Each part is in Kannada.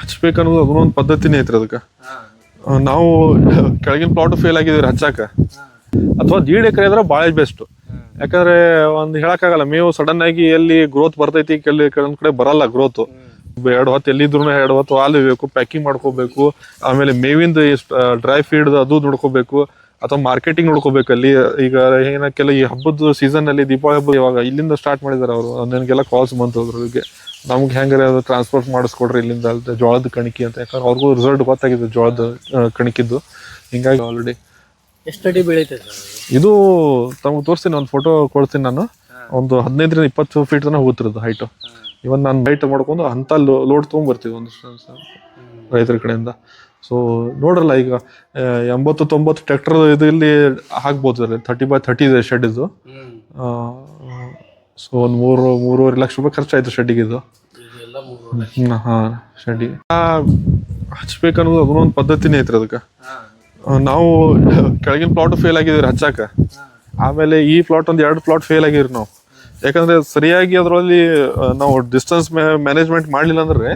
ಹಚ್ಬೇಕನ್ನೋದು ಅದನ್ನೊಂದು ಒಂದು ಪದ್ಧತಿನೇ ಐತ್ರಿ ಅದಕ್ಕೆ. ನಾವು ಕೆಳಗಿನ ಪ್ಲಾಟ್ ಫೇಲ್ ಆಗಿದ್ದೀವಿ ಹಚ್ಚಾಕ. ಅಥವಾ ದೀಡ್ ಎಕರೆ ಆದ್ರೆ ಭಾಳ ಬೆಸ್ಟ್ ಯಾಕಂದ್ರೆ ಒಂದು ಹೇಳಕ್ಕಾಗಲ್ಲ, ಮೇವು ಸಡನ್ ಆಗಿ ಎಲ್ಲಿ ಗ್ರೋತ್ ಬರ್ತೈತಿ ಕೆಲ ಕೆಲವೊಂದ್ ಕಡೆ ಬರಲ್ಲ ಗ್ರೋತ್ ಎರಡು ಹೊತ್ತು ಎಲ್ಲಿದ್ರು ಎರಡು ಹೊತ್ತು ಹಾಲು ಬೇಕು ಪ್ಯಾಕಿಂಗ್ ಮಾಡ್ಕೋಬೇಕು, ಆಮೇಲೆ ಮೇವಿಂದ ಡ್ರೈ ಫೀಡ್ ಅದು ನೋಡ್ಕೋಬೇಕು ಅಥವಾ ಮಾರ್ಕೆಟಿಂಗ್ ನೋಡ್ಕೋಬೇಕು ಅಲ್ಲಿ ಈಗ ಏನಕ್ಕೆಲ್ಲ ಈ ಹಬ್ಬದ ಸೀಸನ್ ಅಲ್ಲಿ ದೀಪಾವಳಿ ಹಬ್ಬ ಇವಾಗ ಇಲ್ಲಿಂದ ಸ್ಟಾರ್ಟ್ ಮಾಡಿದಾರೆ ಅವರು. ನನಗೆಲ್ಲ ಕಾಲ್ಸ್ ಬಂತು ಅದ್ರಿಗೆ ನಮ್ಗೆ ಹೆಂಗಾರೆ ಅದು ಟ್ರಾನ್ಸ್ಪೋರ್ಟ್ ಮಾಡಿಸ್ಕೊಡ್ರಿ ಇಲ್ಲಿಂದ ಜೋಳದ ಕಣಿಕೆ ಅಂತ. ಯಾಕಂದ್ರೆ ಅವ್ರಿಗೂ ರಿಸಲ್ಟ್ ಗೊತ್ತಾಗಿದೆ ಜೋಳದ ಕಣಕಿದ್ದು. ಹಿಂಗಾಗಿ ಆಲ್ರೆಡಿ ಎಷ್ಟು ಅಡಿ ಬೆಳೀತದೆ ಇದು ತಮಗೆ ತೋರಿಸ್ತೀನಿ ಒಂದು ಫೋಟೋ ಕೊಡ್ತೀನಿ ನಾನು. ಒಂದು ಹದಿನೈದರಿಂದ ಇಪ್ಪತ್ತು ಫೀಟ್ ತನಕ ಹೋಗ್ತಿರೋದು ಹೈಟು ಇವನ್ ನಾನು ಹೈಟ್ ಮಾಡ್ಕೊಂಡು ಅಂತ ಲೋಡ್ ತೊಗೊಂಡ್ಬರ್ತೀವಿ ಒಂದು ರೈತರ ಕಡೆಯಿಂದ. ಸೊ ನೋಡ್ರಲ್ಲ ಈಗ ಎಂಬತ್ತು ತೊಂಬತ್ತು ಟ್ರ್ಯಾಕ್ಟರ್ ಇದು ಇಲ್ಲಿ ಹಾಕ್ಬೋದು ಥರ್ಟಿ ಬೈ ಥರ್ಟಿ ಇದೆ ಶೆಡ್ ಇದು. ಸೊ ಒಂದು ಮೂರು ಮೂರುವರೆ ಲಕ್ಷ ರೂಪಾಯಿ ಖರ್ಚಾಯ್ತು ಶೆಡ್ಡಿಗೆ ಇದು. ಹಾಂ ಶೆಡ್ಡಿಗೆ ಹಚ್ಬೇಕು ಅನ್ನೋದು ಅದನ್ನೊಂದು ಪದ್ಧತಿನೇ ಐತ್ರಿ ಅದಕ್ಕೆ. ನಾವು ಕೆಳಗಿನ ಪ್ಲಾಟ್ ಫೇಲ್ ಆಗಿದ್ದೀವಿ ಹಚ್ಚಾಕ. ಆಮೇಲೆ ಈ ಪ್ಲಾಟ್ ಒಂದು ಎರಡು ಪ್ಲಾಟ್ ಫೇಲ್ ಆಗಿವ್ರಿ ನಾವು. ಯಾಕಂದ್ರೆ ಸರಿಯಾಗಿ ಅದರಲ್ಲಿ ನಾವು ಡಿಸ್ಟೆನ್ಸ್ ಮ್ಯಾನೇಜ್ಮೆಂಟ್ ಮಾಡಲಿಲ್ಲ ಅಂದ್ರೆ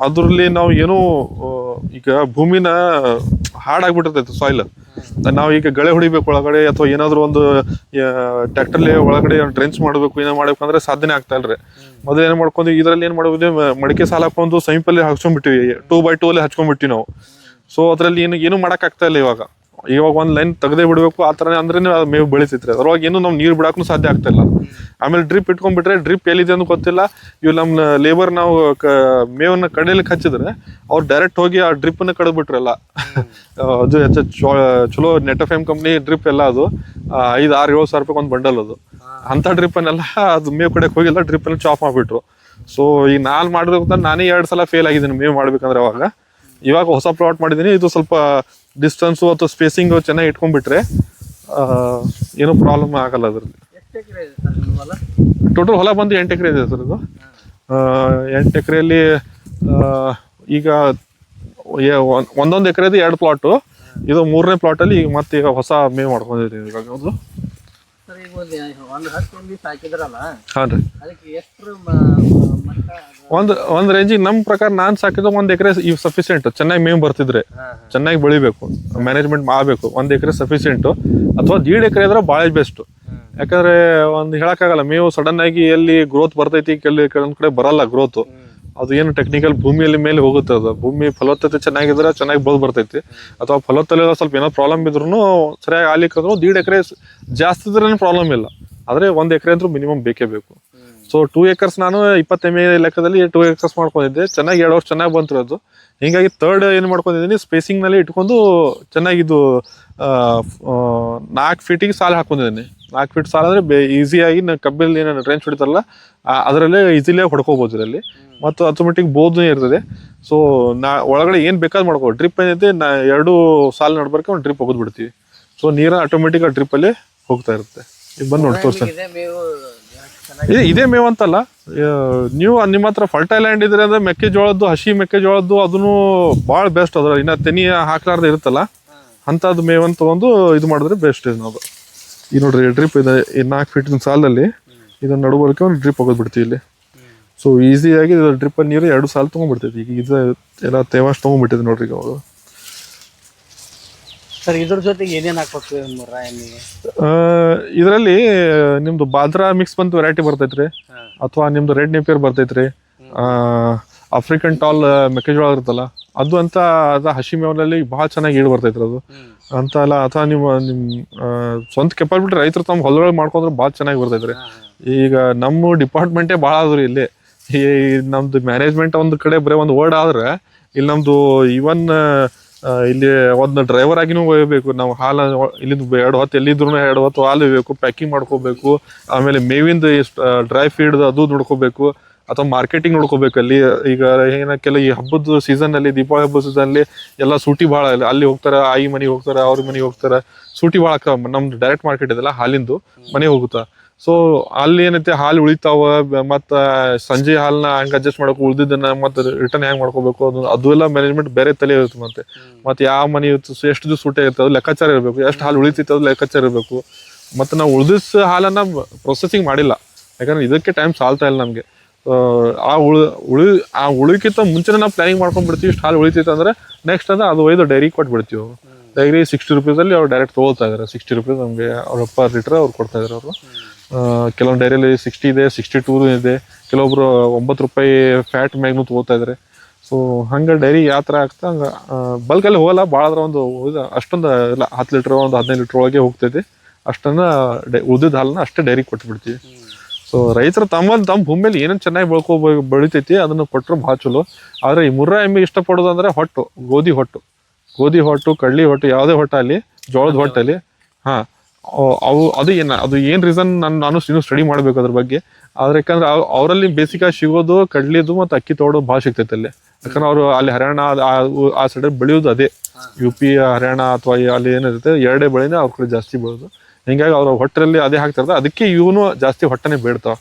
ಅದರಲ್ಲಿ ನಾವು ಏನು ಈಗ ಭೂಮಿನ ಹಾಡಾಗ್ಬಿಟ್ಟಿರ್ತೈತೆ ಸಾಯಿಲ್ ನಾವು ಈಗ ಗಳೆ ಹೊಡಿಬೇಕು ಒಳಗಡೆ ಅಥವಾ ಏನಾದ್ರು ಒಂದು ಟ್ಯಾಕ್ಟರ್ಲಿ ಒಳಗಡೆ ಡ್ರೆಂಚ್ ಮಾಡಬೇಕು, ಏನೋ ಮಾಡ್ಬೇಕು ಅಂದ್ರೆ ಸಾಧ್ಯನೇ ಆಗ್ತಾ ಇಲ್ರಿ. ಮೊದಲು ಏನ್ ಮಾಡ್ಕೊಂಡು ಇದರಲ್ಲಿ ಏನ್ ಮಾಡ್ಬೋದು, ಮ- ಮಡಿಕೆ ಸಾಲ ಹಾಕೊಂಡು ಸಮೀಪಲ್ಲಿ ಹಚ್ಕೊಂಡ್ಬಿಟ್ಟಿವಿ ಟೂ ಬೈ ಟೂ ಅಲ್ಲಿ ಹಚ್ಕೊಂಡ್ಬಿಟ್ಟಿವಿ ನಾವು. ಸೊ ಅದರಲ್ಲಿ ಏನು ಏನು ಮಾಡಕ್ ಆಗ್ತಾ ಇಲ್ಲ ಇವಾಗ. ಇವಾಗ ಒಂದು ಲೈನ್ ತೆಗದೇ ಬಿಡಬೇಕು ಆ ಥರನೇ ಅಂದ್ರೆ ಮೇವು ಬೆಳಿತೈತ್ರಿ ಅದ್ರೊಳಗೆ ಏನು ನಾವು ನೀರು ಬಿಡೋಕ್ಕೂ ಸಾಧ್ಯ ಆಗ್ತಾ ಇಲ್ಲ. ಆಮೇಲೆ ಡ್ರಿಪ್ ಇಟ್ಕೊಂಡ್ಬಿಟ್ರೆ ಡ್ರಿಪ್ ಎಲ್ಲಿದೆ ಅಂತ ಗೊತ್ತಿಲ್ಲ. ಇವು ನಮ್ಮ ಲೇಬರ್ ನಾವು ಕ- ಮೇವನ್ನ ಕಡೆಯಲ್ಲಿ ಹಚ್ಚಿದ್ರೆ ಅವ್ರು ಡೈರೆಕ್ಟ್ ಹೋಗಿ ಆ ಡ್ರಿಪ್ನ ಕಡ್ಬಿಟ್ರಲ್ಲ ಅದು ಹೆಚ್ಚು ಚಲೋ Netafim company drip ಎಲ್ಲ ಅದು. ಐದು ಆರು ಏಳು ಸಾವಿರ ರೂಪಾಯಿ ಒಂದು ಬಂಡಲ್ ಅದು. ಅಂತ ಡ್ರಿಪ್ಪನ್ನೆಲ್ಲ ಅದು ಮೇವು ಕಡೆಗೆ ಹೋಗಿಲ್ಲ ಡ್ರಿಪ್ ಅನ್ನ ಚಾಪ್ ಮಾಡ್ಬಿಟ್ರು. ಸೊ ಈಗ ನಾನ್ ಮಾಡಿದ್ರೆ ನಾನೇ ಎರಡು ಸಲ ಫೇಲ್ ಆಗಿದ್ದೀನಿ ಮೇವು ಮಾಡ್ಬೇಕಂದ್ರೆ ಅವಾಗ. ಇವಾಗ ಹೊಸ ಪ್ಲಾಟ್ ಮಾಡಿದ್ದೀನಿ ಇದು ಸ್ವಲ್ಪ ಡಿಸ್ಟೆನ್ಸು ಅಥವಾ ಸ್ಪೇಸಿಂಗು ಚೆನ್ನಾಗಿ ಇಟ್ಕೊಂಡ್ಬಿಟ್ರೆ ಏನೂ ಪ್ರಾಬ್ಲಮ್ ಆಗಲ್ಲ ಅದರಲ್ಲಿ. ಟೋಟಲ್ ಹೊಲ? ಬಂದು ಎಂಟು ಎಕರೆ ಇದೆ ಸರ್ ಇದು. ಎಂಟು ಎಕರೆಯಲ್ಲಿ ಈಗ ಒಂದ್- ಒಂದೊಂದು ಎಕರೆದು ಎರಡು ಪ್ಲಾಟು ಇದು ಮೂರನೇ ಪ್ಲಾಟಲ್ಲಿ ಈಗ ಮತ್ತೆ ಈಗ ಹೊಸ ಮೇ ಮಾಡ್ಕೊಂಡಿದ್ದೀನಿ ಇವಾಗ. ಅದು ಸರ್ ಈಗ ಒಂದು ಒಂದು ಹತ್ತು ಒಂದು ಹಾಕಿದ್ರಲ್ಲ? ಹಾಂ ರೀ. ಅದಕ್ಕೆ ಎಷ್ಟು ಮಟ್ಟ ಒಂದು ಒಂದು ರೇಂಜಿಗೆ ನಮ್ಮ ಪ್ರಕಾರ ನಾನು ಸಾಕಿದ ಒಂದು ಎಕರೆ ಇವ್ ಸಫಿಷಿಯೆಂಟ್ ಚೆನ್ನಾಗಿ ಮೇವು ಬರ್ತಿದ್ರೆ. ಚೆನ್ನಾಗಿ ಬೆಳಿಬೇಕು. ಮ್ಯಾನೇಜ್ಮೆಂಟ್ ಮಾಡಬೇಕು. ಒಂದು ಎಕರೆ ಸಫಿಸಿಯೆಂಟು ಅಥವಾ ದೀಡ್ ಎಕರೆ ಇದ್ರೆ ಭಾಳ ಬೆಸ್ಟ್ ಯಾಕಂದ್ರೆ ಒಂದು ಹೇಳೋಕ್ಕಾಗಲ್ಲ ಮೇವು ಸಡನ್ ಆಗಿ ಎಲ್ಲಿ ಗ್ರೋತ್ ಬರ್ತೈತಿ ಕೆಲ ಕೆಲವೊಂದ್ ಕಡೆ ಬರಲ್ಲ ಗ್ರೋತ್ ಅದು ಏನು ಟೆಕ್ನಿಕಲ್ ಭೂಮಿಯಲ್ಲಿ ಮೇಲೆ ಹೋಗುತ್ತೆ ಅದು. ಭೂಮಿ ಫಲವತ್ತತೆ ಚೆನ್ನಾಗಿದ್ರೆ ಚೆನ್ನಾಗಿ ಬಲ್ ಬರ್ತೈತಿ. ಅಥವಾ ಫಲವತ್ತಲ್ಲಿ ಸ್ವಲ್ಪ ಏನೋ ಪ್ರಾಬ್ಲಮ್ ಇದ್ರೂ ಸರಿಯಾಗಿ ಆಲಿಕ್ಕಂದ್ರೂ ದೀಡ್ ಎಕರೆ ಜಾಸ್ತಿ ಇದ್ರೇನು ಪ್ರಾಬ್ಲಮ್ ಇಲ್ಲ. ಆದ್ರೆ ಒಂದು ಎಕರೆ ಅಂದ್ರೂ ಮಿನಿಮಮ್ ಬೇಕೇ ಬೇಕು. ಸೊ ಟೂ ಏಕರ್ಸ್ ನಾನು ಇಪ್ಪತ್ತು ಎಂ ಲೆಕ್ಕದಲ್ಲಿ ಟೂ ಏಕರ್ಸ್ ಮಾಡ್ಕೊಂಡಿದ್ದೆ. ಚೆನ್ನಾಗಿ ಎರಡು ವರ್ಷ ಚೆನ್ನಾಗಿ ಬಂತು ಅದು. ಹಿಂಗಾಗಿ ತರ್ಡ್ ಏನು ಮಾಡ್ಕೊಂಡಿದ್ದೀನಿ ಸ್ಪೇಸಿಂಗ್ನಲ್ಲಿ ಇಟ್ಕೊಂಡು ಚೆನ್ನಾಗಿದ್ದು ನಾಲ್ಕು ಫೀಟಿಗೆ ಸಾಲ ಹಾಕೊಂಡಿದ್ದೀನಿ. ನಾಲ್ಕು ಫೀಟ್ ಸಾಲ ಅಂದ್ರೆ ಈಸಿಯಾಗಿ ಕಬ್ಬಿಲ್ ಏನೇನು ರೇಂಜ್ ಹೊಡಿತಾರಲ್ಲ ಅದರಲ್ಲೇ ಈಸಿಲಿಯಾಗಿ ಹೊಡ್ಕೋಬಹುದು ಇದರಲ್ಲಿ. ಮತ್ತು ಆಟೋಮೆಟಿಕ್ ಬೋಧನೆ ಇರ್ತದೆ. ಸೊ ನಾ, ಒಳಗಡೆ ಏನು ಬೇಕಾದ್ರೆ ಮಾಡ್ಕೋ ಡ್ರಿಪ್ ಏನೈತೆ ನಾ, ಎರಡು ಸಾಲ ನಡ್ಬಾರ್ಕೆ ಒಂದು ಡ್ರಿಪ್ ಹೋಗೋದು ಬಿಡ್ತೀವಿ ಸೊ ನೀರ ಆಟೋಮೆಟಿಕ್ ಆ ಡ್ರಿಪ್ಪಲ್ಲಿ ಹೋಗ್ತಾ ಇರುತ್ತೆ. ಈಗ ಬಂದು ನೋಡಿ ತೋರಿಸ್ತೀನಿ ಇದೆ ಇದೆ ಇದೇ ಮೇವ್ ಅಂತಲ್ಲ. ನೀವು ನಿಮ್ಮ ಹತ್ರ ಫರ್ಟೈಲ್ ಲ್ಯಾಂಡ್ ಇದ್ರೆ ಅಂದ್ರೆ ಮೆಕ್ಕೆಜೋಳದ್ದು, ಹಸಿ ಮೆಕ್ಕೆಜೋಳದ್ದು ಅದನ್ನು ಭಾಳ ಬೆಸ್ಟ್ ಅದ್ರ ಇನ್ನ ತೆನಿ ಹಾಕ್ಲಾರ್ದೆ ಇರುತ್ತಲ್ಲ, ಅಂಥದ್ದು ಮೇವ್ ತೊಗೊಂಡು ಇದು ಮಾಡಿದ್ರೆ ಬೆಸ್ಟ್ ಇದು ಅದು ಈ ನೋಡ್ರಿ ಡ್ರಿಪ್ ಇದೆ, ಈ ನಾಲ್ಕು ಫೀಟಿನ ಸಾಲದಲ್ಲಿ ಇದನ್ನು ನಡುವರ್ಕೆ ಒಂದು ಡ್ರಿಪ್ ಹೋಗೋದು ಬಿಡ್ತೀವಿ ಇಲ್ಲಿ. ಸೊ ಈಸಿಯಾಗಿ ಡ್ರಿಪ್ ನೀರು ಎರಡು ಸಾಲ ತೊಗೊಂಡ್ಬಿಡ್ತೈತಿ. ಈಗ ಇದು ಎಲ್ಲ ತೇವಾಂಶ ತೊಗೊಂಡ್ಬಿಟ್ಟಿದೆ ನೋಡ್ರಿ ಈಗ ಅವರು ಸರ್ ಇದ್ರ ಜೊತೆಗೆ ಏನೇನು ಹಾಕ್ಬೇಕು ಇದರಲ್ಲಿ ನಿಮ್ದು ಬಾದ್ರಾ ಮಿಕ್ಸ್ ಬಂತು ವೆರೈಟಿ ಬರ್ತೈತ್ರಿ. ಅಥವಾ ನಿಮ್ದು ರೆಡ್ ನೇಪಿಯರ್ ಬರ್ತೈತ್ರಿ. ಆಫ್ರಿಕನ್ ಟಾಲ್ ಮೆಕ್ಕೆಜೋಳ ಇರುತ್ತಲ್ಲ ಅದು ಅಂತ ಅದ ಹಸಿ ಮೇವನಲ್ಲಿ ಭಾಳ ಚೆನ್ನಾಗಿ ಈಡು ಬರ್ತೈತ್ರಿ ಅದು. ಅಂತ ಅಲ್ಲ ಅಥವಾ ನಿಮ್ಮ ನಿಮ್ಮ ಸ್ವಂತ ಕೆಪಾಬಿಲಿಟಿ ರೈತರು ತಮ್ಮ ಹೊಲದೊಳಗೆ ಮಾಡ್ಕೊಂಡ್ರೆ ಭಾಳ ಚೆನ್ನಾಗಿ ಬರ್ತೈತ್ರಿ. ಈಗ ನಮ್ಮ ಡಿಪಾರ್ಟ್ಮೆಂಟೇ ಭಾಳ ಆದ್ರಿ ಇಲ್ಲಿ. ಈ ನಮ್ದು ಮ್ಯಾನೇಜ್ಮೆಂಟ್ ಒಂದು ಕಡೆ ಬರೀ ಒಂದು ವರ್ಡ್ ಆದ್ರೆ ಇಲ್ಲಿ ನಮ್ದು ಇವನ್ ಇಲ್ಲಿ ಒಂದು ಡ್ರೈವರ್ ಆಗಿನೂ ಒಯ್ಯಬೇಕು. ನಾವು ಹಾಲು ಇಲ್ಲಿಂದ ಎರಡು ಹೊತ್ತು ಎಲ್ಲಿದ್ರು ಎರಡು ಹೊತ್ತು ಹಾಲು ಒಯ್ಯಬೇಕು ಪ್ಯಾಕಿಂಗ್ ಮಾಡ್ಕೋಬೇಕು. ಆಮೇಲೆ ಮೇವಿಂದ ಡ್ರೈ ಫೀಡ್ ಅದು ನೋಡ್ಕೋಬೇಕು. ಅಥವಾ ಮಾರ್ಕೆಟಿಂಗ್ ನೋಡ್ಕೋಬೇಕು ಅಲ್ಲಿ. ಈಗ ಏನಕ್ಕೆಲ್ಲ ಕೆಲ ಈ ಹಬ್ಬದ ಸೀಸನ್ ಅಲ್ಲಿ, ದೀಪಾವಳಿ ಹಬ್ಬದ ಸೀಸನ್ ಅಲ್ಲಿ ಎಲ್ಲ ಸೂಟಿ ಭಾಳ ಅಲ್ಲಿ. ಹೋಗ್ತಾರೆ, ಆಯಿ ಮನೆಗೆ ಹೋಗ್ತಾರೆ, ಅವ್ರ ಮನೆಗೆ ಹೋಗ್ತಾರೆ. ಸೂಟಿ ಭಾಳ ನಮ್ದು ಡೈರೆಕ್ಟ್ ಮಾರ್ಕೆಟ್ ಇದೆಲ್ಲ ಹಾಲಿಂದು ಮನೆಗೆ ಹೋಗುತ್ತಾ. ಸೊ ಅಲ್ಲಿ ಏನೈತಿ ಹಾಲು ಉಳಿತಾವ ಮತ್ತ ಸಂಜೆ ಹಾಲನ್ನ ಹಂಗ ಅಡ್ಜಸ್ಟ್ ಮಾಡಬೇಕು ಉಳ್ದಿದ್ದನ್ನ ಮತ್ತೆ ರಿಟರ್ನ್ ಹೆಂಗ್ ಮಾಡ್ಕೋಬೇಕು ಅದು ಅದು ಎಲ್ಲ ಮ್ಯಾನೇಜ್ಮೆಂಟ್ ಬೇರೆ ತಲೆ ಇರುತ್ತೆ ಮತ್ತೆ. ಮತ್ತೆ ಯಾವ ಮನೆ ಇರುತ್ತೆ ಎಷ್ಟು ದಿವಸ ಊಟ ಇರುತ್ತೆ ಅದು ಲೆಕ್ಕಾಚಾರ ಇರಬೇಕು. ಎಷ್ಟು ಹಾಲು ಉಳಿತೈತೆ ಅದು ಲೆಕ್ಕಾಚಾರ ಇರಬೇಕು. ಮತ್ತೆ ನಾವು ಉಳ್ದಿಸ್ ಹಾಲನ್ನ ಪ್ರೊಸೆಸಿಂಗ್ ಮಾಡಿಲ್ಲ. ಯಾಕಂದ್ರೆ ಇದಕ್ಕೆ ಟೈಮ್ ಸಾಲ್ತಾ ಇಲ್ಲ ನಮಗೆ. ಆ ಉಳಿ ಉಳಿ ಆ ಉಳಿಕಿಂತ ಮುಂಚೆನೇ ನಾವು ಪ್ಲಾನಿಂಗ್ ಮಾಡ್ಕೊಂಡ್ಬಿಡ್ತೀವಿ ಇಷ್ಟು ಹಾಲು ಉಳಿತೈತೆ ಅಂದ್ರೆ ನೆಕ್ಸ್ಟ್ ಅಂದ್ರೆ ಅದು ಒಯ್ದು ಡೈರಿ ಕೊಟ್ಬಿಡ್ತೀವಿ. ಡೈರಿ ಸಿಕ್ಸ್ಟಿ ರುಪೀಸಲ್ಲಿ ಅವ್ರು ಡೈರೆಕ್ಟ್ ತೊಗೊಳ್ತಾ ಇದ್ದಾರೆ ಸಿಕ್ಸ್ಟಿ ರುಪೀಸ್ ನಮಗೆ ಅವ್ರ ಪರ್ ಲೀಟ್ರ್ ಅವ್ರು ಕೊಡ್ತಾ ಇದ್ದಾರೆ ಅವರು. ಕೆಲವೊಂದು ಡೈರಿಯಲ್ಲಿ ಸಿಕ್ಸ್ಟಿ ಇದೆ ಸಿಕ್ಸ್ಟಿ ಟೂ ಇದೆ. ಕೆಲವೊಬ್ರು ಒಂಬತ್ತು ರೂಪಾಯಿ ಫ್ಯಾಟ್ ಮ್ಯಾಗ್ನು ತೊಗೋತಾ ಇದ್ದಾರೆ ಸೊ ಹಂಗೆ ಡೈರಿ ಯಾವ ಥರ ಆಗ್ತಾ ಹಂಗೆ ಬಲ್ಕಲ್ಲಿ ಹೋಗಲ್ಲ ಭಾಳ ಆದ್ರೆ ಒಂದು ಅಷ್ಟೊಂದು ಇಲ್ಲ, ಹತ್ತು ಲೀಟ್ರ್ ಒಂದು ಹದಿನೈದು ಲೀಟ್ರ್ ಒಳಗೆ ಹೋಗ್ತೈತಿ. ಅಷ್ಟನ್ನ ಡೈ ಹಾಲನ್ನ ಅಷ್ಟೇ ಡೈರಿಗೆ ಕೊಟ್ಬಿಡ್ತೀವಿ. ಸೊ ರೈತರು ತಮ್ಮಲ್ಲಿ ತಮ್ಮ ಭೂಮಿಯಲ್ಲಿ ಏನೇನು ಚೆನ್ನಾಗಿ ಬೆಳ್ಕೊ ಬೆಳಿತೈತಿ, ಅದನ್ನು ಕೊಟ್ಟರು ಭಾಳ ಚಲೋ. ಆದರೆ ಈ ಮುರ್ರಾ ಎಮ್ಮೆ ಇಷ್ಟಪಡೋದು ಅಂದರೆ ಹೊಟ್ಟು, ಗೋಧಿ ಹೊಟ್ಟು. ಗೋಧಿ ಹೊಟ್ಟು ಕಡ್ಲಿ ಹೊಟ್ಟು ಯಾವುದೇ ಹೊಟ್ಟಲ್ಲಿ ಜೋಳದ ಹೊಟ್ಟಲ್ಲಿ ಹಾಂ ಅವು ಅದು ಏನು ಅದು ಏನು ರೀಸನ್ ನಾನು ನಾನು ಇನ್ನೂ ಸ್ಟಡಿ ಮಾಡಬೇಕು ಅದ್ರ ಬಗ್ಗೆ. ಆದ್ರೆ ಯಾಕಂದ್ರೆ ಅವ್- ಅವರಲ್ಲಿ ಬೇಸಿಕಾಗಿ ಸಿಗೋದು ಕಡ್ಲಿದು ಮತ್ತು ಅಕ್ಕಿ ತೋಡೋದು ಭಾಳ ಸಿಗ್ತೈತೆ ಅಲ್ಲಿ. ಯಾಕಂದ್ರೆ ಅವರು ಅಲ್ಲಿ ಹರಿಯಾಣ ಆ ಸೈಡ್ ಬೆಳೆಯೋದು ಅದೇ. ಯು ಪಿ ಹರಿಯಾಣ ಅಥವಾ ಅಲ್ಲಿ ಏನಿರುತ್ತೆ ಎರಡೇ ಬೆಳೆನೇ ಅವ್ರ ಕಡೆ ಜಾಸ್ತಿ ಬೆಳೆಯೋದು ಹಿಂಗಾಗಿ ಅವ್ರ ಹೊಟ್ಟೆಯಲ್ಲಿ ಅದೇ ಹಾಕ್ತಿರ್ತಾರೆ ಅದಕ್ಕೆ ಇವನು ಜಾಸ್ತಿ ಹೊಟ್ಟೆನೇ ಬೇಡ್ತಾವ.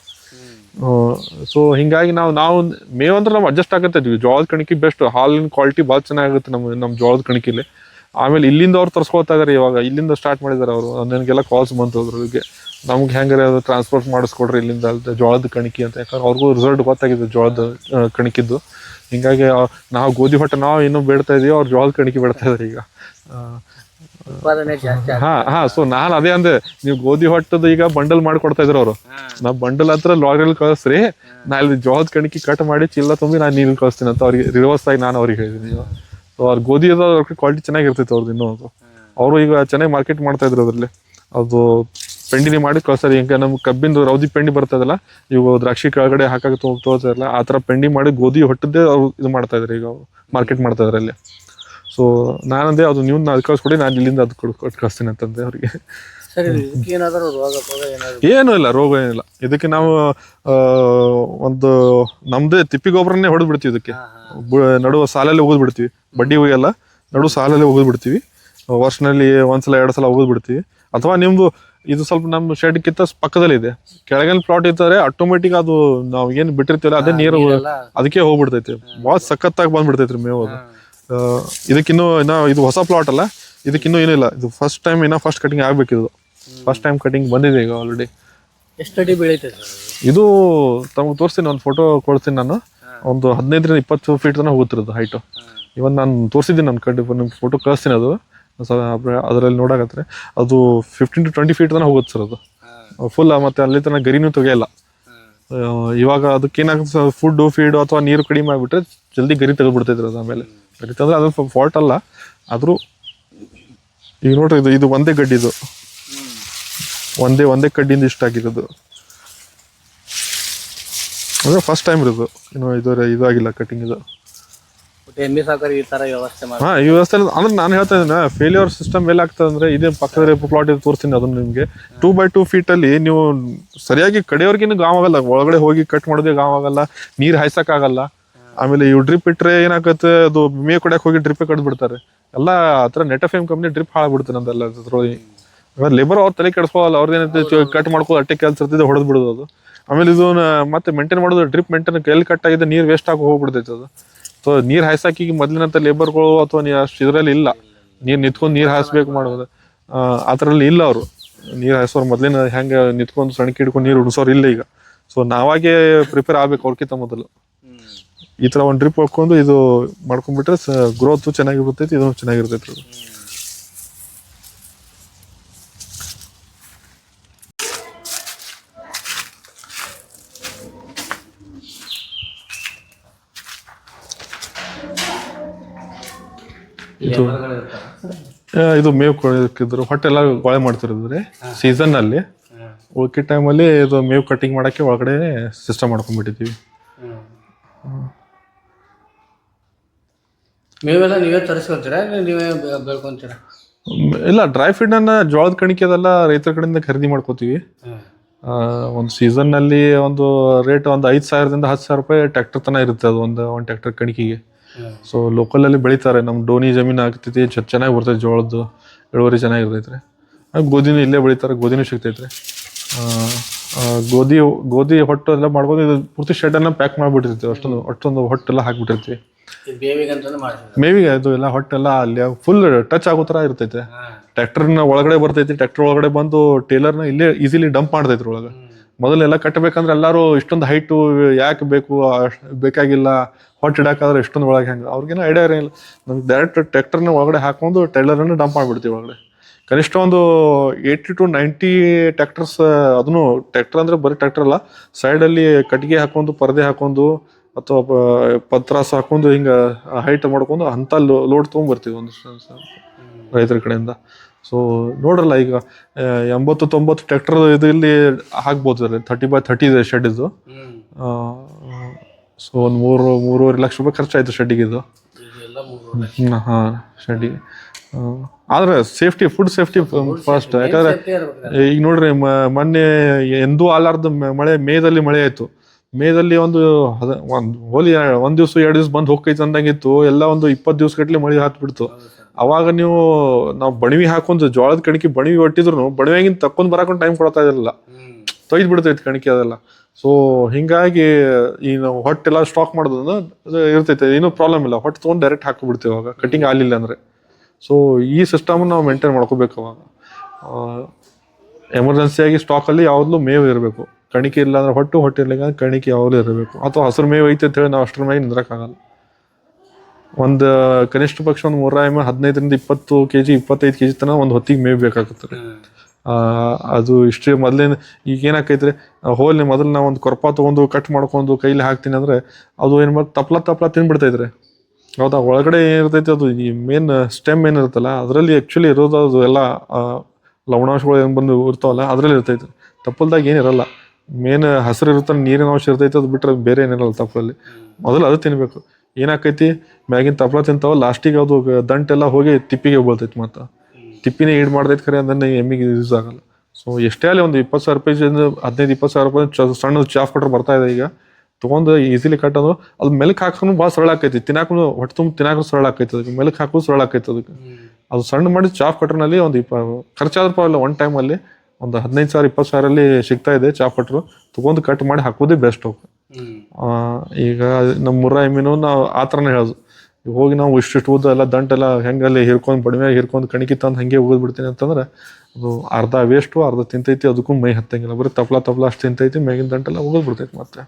ಸೊ ಹಿಂಗಾಗಿ ನಾವು ನಾವು ಮೇವ್ ಅಂದ್ರೆ ನಾವು ಅಡ್ಜಸ್ಟ್ ಆಗುತ್ತೆ ಜೋಳದ ಕಣಕಿ ಬೆಸ್ಟ್ ಹಾಲಿನ ಕ್ವಾಲಿಟಿ ಭಾಳ ಚೆನ್ನಾಗಿರುತ್ತೆ ನಮ್ಮ ನಮ್ಮ ಜೋಳದ ಕಣಕಿಲಿ. ಆಮೇಲೆ ಇಲ್ಲಿಂದ ಅವ್ರು ತರ್ಸ್ಕೊಳ್ತಾ ಇದಾರೆ ಇವಾಗ. ಇಲ್ಲಿಂದ ಸ್ಟಾರ್ಟ್ ಮಾಡಿದಾರೆ ಅವರು. ನನಗೆಲ್ಲ ಕಾಲ್ಸ್ ಬಂತು ಅದ್ರಿಗೆ ನಮ್ಗೆ ಹೆಂಗಾರೆ ಅದು ಟ್ರಾನ್ಸ್ಪೋರ್ಟ್ ಮಾಡಿಸ್ಕೊಡ್ರಿ ಇಲ್ಲಿಂದ ಜೋಳದ ಕಣಕಿ ಅಂತ. ಯಾಕಂದ್ರೆ ಅವ್ರಿಗೂ ರಿಸಲ್ಟ್ ಗೊತ್ತಾಗಿದೆ ಜೋಳದ ಕಣಕಿದ್ದು. ಹಿಂಗಾಗಿ ನಾವು ಗೋಧಿ ಹೊಟ್ಟೆ ನಾವು ಇನ್ನೂ ಬೇಡ್ತಾ ಇದೀವಿ, ಅವ್ರು ಜೋಳದ ಕಣಕಿ ಬೇಡ್ತಾ ಇದಾರೆ ಈಗ. ಉತ್ಪಾದನೆ ಜಾಸ್ತಿ ಹಾ ಹಾ ಸೊ ನಾನ್ ಅದೇ ಅಂದೆ ನೀವು ಗೋಧಿ ಹೊಟ್ಟದ ಈಗ ಬಂಡಲ್ ಮಾಡ್ಕೊಡ್ತಾ ಇದ್ರು ಅವರು. ನಾ ಬಂಡಲ್ ಹತ್ರ ಲಾರಿಯಲ್ಲಿ ಕಳಿಸ್ರಿ ನಾ ಇಲ್ಲಿ ಜೋಳದ ಕಣಕಿ ಕಟ್ ಮಾಡಿ ಚಿಲ್ಲ ತುಂಬಿ ನಾನು ನೀರು ಕಳಿಸ್ತೀನಿ ಅಂತ ಅವ್ರಿಗೆ ರಿವರ್ಸ್ ಆಗಿ ನಾನು ಅವ್ರಿಗೆ ಹೇಳಿದ್ದೀನಿ. ಸೊ ಅವ್ರ ಗೋಧಿ ಅದ್ರ ಕ್ವಾಲಿಟಿ ಚೆನ್ನಾಗಿರ್ತೈತೆ ಅವ್ರದ್ದು ಇನ್ನೂ ಅದು. ಅವರು ಈಗ ಚೆನ್ನಾಗಿ ಮಾರ್ಕೆಟ್ ಮಾಡ್ತಾ ಇದ್ರು ಅದ್ರಲ್ಲಿ. ಅದು ಪೆಂಡಿನಿ ಮಾಡಿ ಕಳ್ಸ್ತಾರೆ ಈಗ ನಮ್ಮ ಕಬ್ಬಿಂದು ರೌದಿ ಪೆಂಡಿ ಬರ್ತದಲ್ಲ ಇವು ದ್ರಾಕ್ಷಿ ಕೆಳಗಡೆ ಹಾಕಕ್ಕೆ ತೋರ್ತಾರಲ್ಲ ಆ ಥರ ಪೆಂಡಿ ಮಾಡಿ ಗೋಧಿ ಹೊಟ್ಟದ್ದೇ ಅವ್ರು ಇದು ಮಾಡ್ತಾ ಇದ್ದಾರೆ ಈಗ ಮಾರ್ಕೆಟ್ ಮಾಡ್ತಾ ಇದ್ದಾರೆ ಅಲ್ಲಿ. ಸೊ ನಾನಂದೆ ಅದು ನೀವು ಅದು ಕಳ್ಸ್ಕೊಡಿ ನಾನು ಇಲ್ಲಿಂದ ಅದು ಕಟ್ ಕಳಿಸ್ತೀನಿ ಅಂತಂದೆ ಅವ್ರಿಗೆ. ಏನೂ ಇಲ್ಲ ರೋಗ ಏನಿಲ್ಲ. ಇದಕ್ಕೆ ನಾವು ಒಂದು ನಮ್ದೇ ತಿಪ್ಪಿ ಗೊಬ್ಬರನ್ನೇ ಹೊಡೆದು ಬಿಡ್ತೀವಿ ಇದಕ್ಕೆ ನಡುವ ಸಾಲಲ್ಲಿ ಒಗದ್ ಬಿಡ್ತೀವಿ ಬಡ್ಡಿ ಹೋಗಿಲ್ಲ ನಡು ಸಾಲಲ್ಲಿ ಒಗದ್ ಬಿಡ್ತೀವಿ ವರ್ಷನಲ್ಲಿ ಒಂದ್ಸಲ ಎರಡು ಸಲ ಒಗದ್ ಬಿಡ್ತೀವಿ ಅಥವಾ ನಿಮ್ದು ಇದು ಸ್ವಲ್ಪ ನಮ್ಮ ಕಿತ್ತ ಪಕ್ಕದಲ್ಲಿ ಇದೆ. ಕೆಳಗಿನ ಪ್ಲಾಟ್ ಇರ್ತಾರೆ ಆಟೋಮೆಟಿಕ್ ಅದು ನಾವು ಏನು ಬಿಟ್ಟಿರ್ತೀವಲ್ಲ ಅದೇ ನೀರು ಅದಕ್ಕೆ ಹೋಗ್ಬಿಡ್ತೈತಿ. ಭಾಳ ಸಖತ್ತಾಗಿ ಬಂದ್ಬಿಡ್ತೈತ್ರಿ ಮೇವು ಅದು. ಇದಕ್ಕಿನ್ನೂ ಇನ್ನ ಇದು ಹೊಸ ಪ್ಲಾಟ್ ಅಲ್ಲ ಇದಕ್ಕಿನ್ನೂ ಏನಿಲ್ಲ ಇದು ಫಸ್ಟ್ ಟೈಮ್ ಇನ್ನ ಫಸ್ಟ್ ಕಟಿಂಗ್ ಆಗ್ಬೇಕಿದು ಫಸ್ಟ್ ಟೈಮ್ ಕಟಿಂಗ್ ಬಂದಿದೆ ಈಗ ಆಲ್ರೆಡಿ ಎಷ್ಟು ಅಡಿ ಬೆಳೀತದೆ ಇದು ತಮಗೆ ತೋರಿಸ್ತೀನಿ ಒಂದು ಫೋಟೋ ಕೊಡ್ತೀನಿ ನಾನು. ಒಂದು ಹದಿನೈದರಿಂದ ಇಪ್ಪತ್ತು ಫೀಟ್ ತನಕ ಹೋಗುತ್ತಿರೋದು ಹೈಟು ಇವನ್ ನಾನು ತೋರಿಸಿದ್ದೀನಿ ನನ್ನ ಕಡೆ ನಿಮ್ಗೆ ಫೋಟೋ ಕಳಿಸ್ತೀನಿ ಅದು. ಅದರಲ್ಲಿ ನೋಡಕತ್ರೆ. ಅದು ಫಿಫ್ಟೀನ್ ಟು ಟ್ವೆಂಟಿ ಫೀಟ್ ತನಕ ಹೋಗುತ್ತೆ ಸರ್ ಅದು. ಫುಲ್ ಮತ್ತೆ ಅಲ್ಲಿ ತನಕ ಗರಿನೂ ತೆಗೆಯಲ್ಲ. ಇವಾಗ ಅದಕ್ಕೇನಾಗುತ್ತೆ ಫುಡ್ ಫೀಡ್ ಅಥವಾ ನೀರು ಕಡಿಮೆ ಆಗಿಬಿಟ್ರೆ ಜಲ್ದಿ ಗರಿ ತೆಗೆದ್ಬಿಡ್ತೈತೆ ಅದು ಆಮೇಲೆ. ಗರಿ ತಂದ್ರೆ ಅದು ಫಾಲ್ಟ್ ಅಲ್ಲ. ಆದರೂ ಈಗ ನೋಡ್ರಿ, ಇದು ಇದು ಒಂದೇ ಗಡ್ಡಿದು ಒಂದೇ ಒಂದೇ ಕಡ್ಡಿಯಿಂದ ಇಷ್ಟ ಆಗಿರೋದು. ಅಂದ್ರೆ ಫಸ್ಟ್ ಟೈಮ್ ಇರೋದು. ಇನ್ನು ಇದು ಇದಾಗಿಲ್ಲ ಕಟ್ಟಿಂಗ್ ಇದು. ಎಮ್ಮೆ ಸಾಕರಿ ಈ ತರ ವ್ಯವಸ್ಥೆ ಮಾಡಿ ಹಾ ಈ ವ್ಯವಸ್ಥೆ ಅಂದ್ರೆ ನಾನು ಹೇಳ್ತಾ ಇದ್ದೀನಿ ಫೇಲ್ಯೂರ್ ಸಿಸ್ಟಮ್ ಎಲ್ಲ ಆಗ್ತದೆ ಅಂದ್ರೆ ಇದೇ ಪಕ್ಕದ ಪ್ಲಾಟ್ ಇದು ತೋರಿಸ್ತೀನಿ ಅದನ್ನ ನಿಮಗೆ. ಟೂ ಬೈ ಟೂ ಫೀಟ್ ಅಲ್ಲಿ ನೀವು ಸರಿಯಾಗಿ ಕಡೆಯವ್ರಿಗಿನ್ನು ಗಾವ್ ಆಗಲ್ಲ. ಒಳಗಡೆ ಹೋಗಿ ಕಟ್ ಮಾಡೋದೇ ನೀರ್ ಹಾಯ್ಸಕ್ ಆಗಲ್ಲ. ಆಮೇಲೆ ಇವು ಡ್ರಿಪ್ ಇಟ್ರೆ ಏನಾಗುತ್ತೆ ಅದು ಮೇ ಕಡೆಗೆ ಹೋಗಿ ಡ್ರಿಪ್ ಕಟ್ ಬಿಡ್ತಾರೆ ಎಲ್ಲ ಆತರ net F M company drip ಹಾಳಾಗ್ಬಿಡ್ತಾರೆ ನಮ್ದೆಲ್ಲ ಅದ್ರೊಳಗೆ. ಲೇಬರ್ ಅವ್ರ ತಲೆ ಕೆಡಿಸ್ಕೋಲ್ಲ ಅವ್ರದ್ದೇನೈತೆ ಕಟ್ ಮಾಡ್ಕೋ ಅಟ್ಟೆ ಕೆಲಸ ಇರ್ತದೆ ಹೊಡೆದು ಬಿಡೋದು ಅದು. ಆಮೇಲೆ ಇದು ಮತ್ತೆ ಮೇಂಟೈನ್ ಮಾಡೋದು ಡ್ರಿಪ್ ಮೇಂಟೈನ್ ಎಲ್ಲಿ ಕಟ್ ಆಗಿದೆ ನೀರು ವೇಸ್ಟ್ ಆಗಿ ಹೋಗ್ಬಿಡ್ತೈತೆ ಅದು. ಸೊ ನೀರ್ ಹಾಯ್ಸಕ್ಕೆ ಈಗ ಮೊದ್ಲಿನಂತ ಲೇಬರ್ಗಳು ಅಥವಾ ಅಷ್ಟು ಇದರಲ್ಲಿ ಇಲ್ಲ. ನೀರ್ ನಿಂತ್ಕೊಂಡು ನೀರ್ ಹಾಯಿಸ್ಬೇಕು ಮಾಡೋದು. ಆ, ಆ ಇಲ್ಲ ಅವರು. ನೀರ್ ಹಾಯಿಸೋರು ಮೊದ್ಲಿನ ಹೆಂಗೆ ನಿಂತ್ಕೊಂಡು ಸಣ್ಣಕ್ಕೆ ಹಿಡ್ಕೊಂಡು ನೀರು ಉಡಿಸೋರು ಇಲ್ಲ ಈಗ. ಸೊ ನಾವಾಗೆ ಪ್ರಿಪೇರ್ ಆಗ್ಬೇಕು ಅವ್ರಕ್ಕಿಂತ ಮೊದಲು. ಈ ತರ ಒಂದು ಡ್ರಿಪ್ ಹಾಕೊಂಡು ಇದು ಮಾಡ್ಕೊಂಡ್ಬಿಟ್ರೆ ಗ್ರೋತ್ ಚೆನ್ನಾಗಿರ್ತೈತಿ ಇದು ಚೆನ್ನಾಗಿರ್ತೈತಿ. ಅದು. ಇದು ಮೇವು ಕೊಡೋಕಿದ್ರು ಹೊಟ್ಟೆಲ್ಲ ಗೊಳೆ ಮಾಡ್ತಿರಿದ್ರೆ ಸೀಸನ್ ಅಲ್ಲಿ. ಉಳ್ಕಿ ಟೈಮಲ್ಲಿ ಇದು ಮೇವು ಕಟಿಂಗ್ ಮಾಡಕ್ಕೆ ಒಳಗಡೆ ಸಿಸ್ಟಮ್ ಮಾಡ್ಕೊಂಡ್ಬಿಟ್ಟಿದ್ದೀವಿ. ಮೇವೆಲ್ಲ ನೀವೇ ತರಿಸ್ಕೊತೀರಾ ನೀವೇ ಬೆಳ್ಕೊಂತೀರಾ? ಇಲ್ಲ ಡ್ರೈ ಫೀಡ್ ಅನ್ನ ಜೋಳದ ಕಣಿಕೆ ಅದೆಲ್ಲ ರೈತರ ಕಡೆಯಿಂದ ಖರೀದಿ ಮಾಡ್ಕೋತೀವಿ. ಒಂದು ಸೀಸನ್ ಅಲ್ಲಿ ಒಂದು ರೇಟ್ ಒಂದು ಐದು ಸಾವಿರದಿಂದ ಹತ್ತು ಸಾವಿರ ರೂಪಾಯಿ ಟ್ಯಾಕ್ಟರ್ ತನ ಇರುತ್ತೆ ಅದು ಒಂದು ಒಂದು ಟ್ಯಾಕ್ಟರ್ ಕಣಿಕೆಗೆ. ಸೊ ಲೋಕಲ್ ಅಲ್ಲಿ ಬೆಳಿತಾರೆ. ನಮ್ಮ ಡೋನಿ ಜಮೀನು ಆಗ್ತೈತಿ ಚೆನ್ನಾಗಿ ಬರ್ತೈತೆ ಜೋಳದ್ದು ಇಳುವರಿ ಚೆನ್ನಾಗಿರ್ತೈತ್ರಿ ಆ, ಗೋಧಿನೂ ಇಲ್ಲೇ ಬೆಳಿತಾರೆ ಗೋಧಿನೂ ಸಿಗ್ತೈತ್ರಿ. ಗೋಧಿ ಗೋಧಿ ಹೊಟ್ಟು ಎಲ್ಲ ಮಾಡ್ಕೊಂಡು ಇದು ಪೂರ್ತಿ ಶೆಡ್ ಅನ್ನ ಪ್ಯಾಕ್ ಮಾಡ್ಬಿಟ್ಟಿರ್ತೀವಿ. ಅಷ್ಟೊಂದು ಅಷ್ಟೊಂದು ಹೊಟ್ಟೆಲ್ಲ ಹಾಕ್ಬಿಟ್ಟಿರ್ತೀವಿ. ಮೇವಿಗೆ ಅದು ಎಲ್ಲ ಹೊಟ್ಟೆಲ್ಲ ಅಲ್ಲಿ ಫುಲ್ ಟಚ್ ಆಗೋ ಥರ ಇರ್ತೈತೆ. ಟ್ರ್ಯಾಕ್ಟರ್ನ ಒಳಗಡೆ ಬರ್ತೈತಿ ಟ್ರ್ಯಾಕ್ಟರ್ ಒಳಗಡೆ ಬಂದು ಟೇಲರ್ನ ಇಲ್ಲೇ ಈಸಿಲಿ ಡಂಪ್ ಮಾಡ್ತೈತ್ರಿ ಒಳಗೆ. ಮೊದಲೆಲ್ಲ ಕಟ್ಟಬೇಕಂದ್ರೆ ಎಲ್ಲರೂ ಇಷ್ಟೊಂದು ಹೈಟು ಯಾಕೆ ಬೇಕು ಬೇಕಾಗಿಲ್ಲ ಹೊಟ್ಟೆ ಇಡಾಕಾದ್ರೆ ಇಷ್ಟೊಂದು ಒಳಗೆ ಹೆಂಗೆ? ಅವ್ರಿಗೇನು ಐಡಿಯಾ ಇರೋಂಗಿಲ್ಲ ನಮ್ಗೆ ಡೈರೆಕ್ಟ್ ಟ್ರ್ಯಾಕ್ಟರ್ನ ಒಳಗಡೆ ಹಾಕೊಂಡು ಟೈಲರನ್ನು ಡಂಪ್ ಮಾಡಿಬಿಡ್ತೀವಿ ಒಳಗಡೆ. ಕನಿಷ್ಠ ಒಂದು ಏಯ್ಟಿ ಟು ನೈಂಟಿ ಟ್ರ್ಯಾಕ್ಟರ್ಸ್ ಅದನ್ನು ಟ್ರ್ಯಾಕ್ಟರ್ ಅಂದರೆ ಬರೀ ಟ್ರ್ಯಾಕ್ಟರ್ ಅಲ್ಲ ಸೈಡಲ್ಲಿ ಕಟ್ಟಿಗೆ ಹಾಕೊಂಡು, ಪರದೆ ಹಾಕೊಂಡು, ಅಥವಾ ಪತ್ರಾಸ ಹಾಕೊಂಡು ಹಿಂಗೆ ಹೈಟ್ ಮಾಡ್ಕೊಂಡು ಅಂಥ ಲೋಡ್ ತೊಗೊಂಬರ್ತೀವಿ ಒಂದು ರೈತರ ಕಡೆಯಿಂದ. ಸೊ ನೋಡ್ರಲ್ಲ ಈಗ ಎಂಬತ್ತು ತೊಂಬತ್ತು ಟ್ರ್ಯಾಕ್ಟರ್ ಇದು ಇಲ್ಲಿ ಹಾಕ್ಬೋದು ತರ್ಟಿ ಬೈ ಥರ್ಟಿ ಇದೆ ಶೆಡ್ ಇದು. ಸೊ ಒಂದು ಮೂರು ಮೂರುವರೆ ಲಕ್ಷ ರೂಪಾಯಿ ಖರ್ಚಾಯಿತು ಶೆಡ್ಡಿಗೆ ಇದು. ಹಾಂ ಶೆಡ್ಡಿಗೆ ಆದ್ರೆ ಸೇಫ್ಟಿ ಫುಡ್ ಸೇಫ್ಟಿ ಫಸ್ಟ್ ಯಾಕಂದ್ರೆ ಈಗ ನೋಡ್ರಿ ಮೊನ್ನೆ ಎಂದೂ ಆಲಾರ್ದ ಮಳೆ ಮೇದಲ್ಲಿ ಮಳೆ ಆಯಿತು. ಮೇದಲ್ಲಿ ಒಂದು ಒಂದು ಹೋಲಿ ಒಂದು ದಿವ್ಸ ಎರಡು ದಿವ್ಸ ಬಂದು ಹೋಗ್ತೈತೆ ಅಂದಂಗಿತ್ತು. ಎಲ್ಲ ಒಂದು ಇಪ್ಪತ್ತು ದಿವ್ಸ ಗಟ್ಲೆ ಮಳೆ ಹಾತ್ಬಿಡ್ತು. ಅವಾಗ ನೀವು ನಾವು ಬಣವಿ ಹಾಕೊಂಡು ಜೋಳದ ಕಣಕಿ ಬಣವಿ ಒಟ್ಟಿದ್ರು ಬಣವಿಯಾಗಿನ ತಕ್ಕೊಂಡು ಬರಾಕೊಂಡು ಟೈಮ್ ಕೊಡ್ತಾ ಇರಲಿಲ್ಲ ತೊಯ್ದು ಬಿಡ್ತೈತಿ ಕಣಕಿ ಅದೆಲ್ಲ. ಸೊ ಹಿಂಗಾಗಿ ಈ ನಾವು ಹೊಟ್ಟೆಲ್ಲ ಸ್ಟಾಕ್ ಅದು ಇರ್ತೈತೆ. ಏನೂ ಪ್ರಾಬ್ಲಮ್ ಇಲ್ಲ. ಹೊಟ್ಟೆ ತೊಗೊಂಡು ಡೈರೆಕ್ಟ್ ಹಾಕಿಬಿಡ್ತೀವಿ ಅವಾಗ. ಕಟಿಂಗ್ ಆಗಲಿಲ್ಲ ಅಂದ್ರೆ. ಸೊ ಈ ಸಿಸ್ಟಮ್ ನಾವು ಮೇಂಟೈನ್ ಮಾಡ್ಕೋಬೇಕು ಅವಾಗ. ಎಮರ್ಜೆನ್ಸಿಯಾಗಿ ಸ್ಟಾಕಲ್ಲಿ ಯಾವಾಗಲೂ ಮೇವು ಇರಬೇಕು. ಕಣಿಕೆ ಇಲ್ಲ ಅಂದ್ರೆ ಹೊಟ್ಟು ಹೊಟ್ಟೆ ಅಂದ್ರೆ ಕಣಿಕೆ ಯಾವಾಗಲೂ ಇರಬೇಕು. ಅಥವಾ ಹಸಿರು ಮೇವು ಐತೆ ಅಂತ ಹೇಳಿ ನಾವು ಅಷ್ಟರ ಮೇಲೆ ನಿಂದ್ರಕ್ಕಾಗಲ್ಲ. ಒಂದು ಕನಿಷ್ಠ ಪಕ್ಷ ಒಂದು ಮೂರ ಎಂ ಹದಿನೈದರಿಂದ ಇಪ್ಪತ್ತು ಕೆ ಜಿ ಇಪ್ಪತ್ತೈದು ಕೆ ಜಿ ತನಕ ಒಂದು ಹೊತ್ತಿಗೆ ಮೇವು ಬೇಕಾಗುತ್ತೆ ಆ, ಅದು ಇಷ್ಟೇ ಮೊದಲೇ ಈಗ ಏನಾಕೈತ್ರಿ ಹೋಲಿ ಮೊದಲು ನಾವು ಒಂದು ಕೊರಪ ತೊಗೊಂಡು ಕಟ್ ಮಾಡ್ಕೊಂಡು ಕೈಲಿ ಹಾಕ್ತೀನಿ ಅಂದ್ರೆ ಅದು ಏನು ಮಾಡಿ ತಪ್ಲ ತಪ್ಲ ತಿನ್ಬಿಡ್ತೈತ್ರಿ. ಹೌದಾ? ಒಳಗಡೆ ಏನಿರ್ತೈತಿ ಅದು ಈ ಮೇನ್ ಸ್ಟೆಮ್ ಏನಿರುತ್ತಲ್ಲ ಅದರಲ್ಲಿ ಆ್ಯಕ್ಚುಲಿ ಇರೋದು ಅದು ಎಲ್ಲ ಲವಣಾಂಶಗಳು ಏನು ಬಂದು ಇರ್ತಾವಲ್ಲ ಅದರಲ್ಲಿ ಇರ್ತೈತಿ. ತಪ್ಪಲ್ದಾಗ ಏನಿರಲ್ಲ ಮೇನ್ ಹಸಿರು ಇರುತ್ತೆ ನೀರಿನ ಅಂಶ ಇರ್ತೈತಿ ಅದು ಬಿಟ್ರೆ ಬೇರೆ ಏನಿರಲ್ಲ ತಪ್ಪಲಲ್ಲಿ ಮೊದಲು ಅದು ತಿನ್ಬೇಕು. ಏನಾಕೈತಿ? ಮ್ಯಾಗಿನ ತಪ್ಪಲ ತಿಂತಾವ ಲಾಸ್ಟಿಗೆ ಅದು ದಂಟೆಲ್ಲ ಹೋಗಿ ತಿಪ್ಪಿಗೆ ಬೀಳ್ತೈತಿ ಮತ್ತೆ. ತಿಪ್ಪಿನೇ ಈಡ್ ಮಾಡ್ತೈತಿ ಖರೆ ಅಂದ್ರೆ ಎಮ್ಮಿಗೆ ಯೂಸ್ ಆಗಲ್ಲ. ಸೊ ಎಷ್ಟೇ ಅಲ್ಲಿ ಒಂದು ಇಪ್ಪತ್ತು ಸಾವಿರ ರೂಪಾಯಿ ಹದಿನೈದು ಇಪ್ಪತ್ತು ಸಾವಿರ ರೂಪಾಯಿ ಸಣ್ಣ ಚಾಫ್ ಕಟ್ರ್ ಬರ್ತಾ ಇದೆ ಈಗ. ತೊಗೊಂಡು ಈಸಿಲಿ ಕಟ್ಟೋದು. ಅದು ಮೆಲ್ಕ್ ಹಾಕೋನು ಭಾಳ ಸರಳ ಆಕೈತಿ. ತಿನ್ನಾಕು ಹೊಟ್ಟೆ ತುಂಬ ತಿನ್ನಾಕು ಸರಳ ಆಕೈತಿ ಅದಕ್ಕೆ ಮೆಲ್ಕ್ ಹಾಕೋದು ಸರಳ ಆಕೈತಿ ಅದಕ್ಕೆ ಅದು ಸಣ್ಣ ಮಾಡಿ ಚಾಫ್ ಕಟ್ರ್ನಲ್ಲಿ ಒಂದು ಇಪ್ಪ ಖರ್ಚಾದ್ರೂ ಪರವಾಗಿಲ್ಲ. ಒನ್ ಟೈಮಲ್ಲಿ ಒಂದು ಹದಿನೈದು ಸಾವಿರ ಇಪ್ಪತ್ತು ಸಾವಿರಲ್ಲಿ ಸಿಗ್ತಾ ಇದೆ ಚಾಫ್ ಕಟ್ರು. ತೊಗೊಂಡು ಕಟ್ ಮಾಡಿ ಹಾಕೋದೇ ಬೆಸ್ಟ್ ಆ, ಈಗ ನಮ್ಮ ಎಮ್ಮಿನೂ ನಾವು ಆ ಥರನೇ ಹೇಳೋದು. ಹೋಗಿ ನಾವು ಇಷ್ಟಿಷ್ಟು ಉದ್ದ ಎಲ್ಲ ದಂಟೆಲ್ಲ ಹೆಂಗಲ್ಲಿ ಹಿರ್ಕೊಂಡು ಬಡಿಮೆ ಹಿರ್ಕೊಂಡು ಕಣಕಿ ತಂದು ಹಂಗೆ ಬಿಡ್ತೀನಿ ಅಂತಂದ್ರೆ ಅದು ಅರ್ಧ ವೇಸ್ಟು ಅರ್ಧ ತಿಂತೈತಿ, ಅದಕ್ಕೂ ಮೈ ಹತ್ತಂಗಿಲ್ಲ. ಬರೀ ತಪ್ಲ ತಪ್ಲ ಅಷ್ಟು ತಿಂತೈತಿ, ಮೇಗಿನ ದಂಟೆಲ್ಲ ಬಿಡ್ತೈತಿ ಮತ್ತೆ.